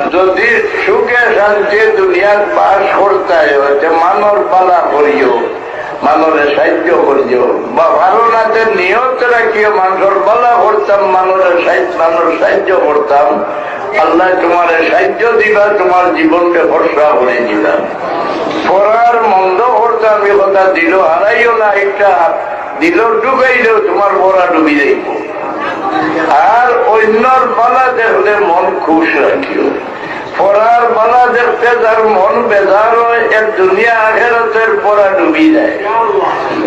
যদি সুখে শান্তি দুনিয়ার পাশ করতে হচ্ছে মানর পালা করিও মানুষে সাহায্য করিও, বা ভালো নাতে নিয়ত রাখিও মানুষের পালা করতাম মানুষের মানুষ সাহায্য করতাম, আল্লাহ তোমার সাহায্য দিবা, তোমার জীবনকে ভরসা করে দিলাম পড়ার মন্দ করতাম এ কথা দিল হারাইও না, একটা দিল ডুবাইলেও তোমার পড়া ডুবি যাইব আর অন্যর পালা দেখলে মন খুশ পড়ার দেখতে মন বেজার হয় দুনিয়া পড়া ডুবি যায়।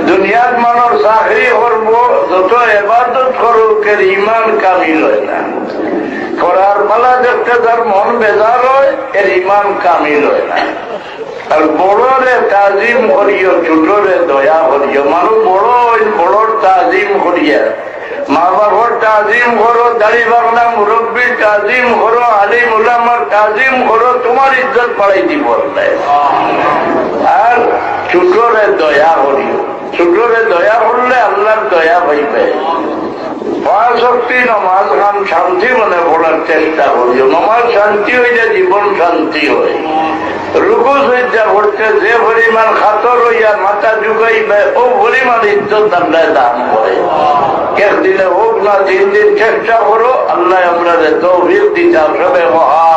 দুনিয়ার মানুষ চাকরি করব, যত এবাদত করুক, এর ইমান কামিল হয় না। পড়ার দেখতে মন বেজার হয়, এর ইমান কামিল হয় না। আর বড়রে তাজিম করিও ছোটরে দয়া করিও। মানুষ বড় বড়র তাজিম করিয়া। মা বাবার তাজিম করো দাড়ি বাংলা মুরব্বীর তাজিম করো, আলিম উলামার তাজিম করো, তোমার ইজ্জত পাড়াই দিব আর ছোটরে দয়া করিও। ছোটরে দয়া করলে আল্লাহর দয়া পাইবে শক্তি নমাজ খান শান্তি মনে পড়ার চেষ্টা করিও। নমাজ শান্তি হইলে জীবন শান্তি হয়। রুকু সজ্জা করতে যে পরিমাণ খাতর হইয়া আল্লাহ দান করে। একদিনে হোক না আমরা মহান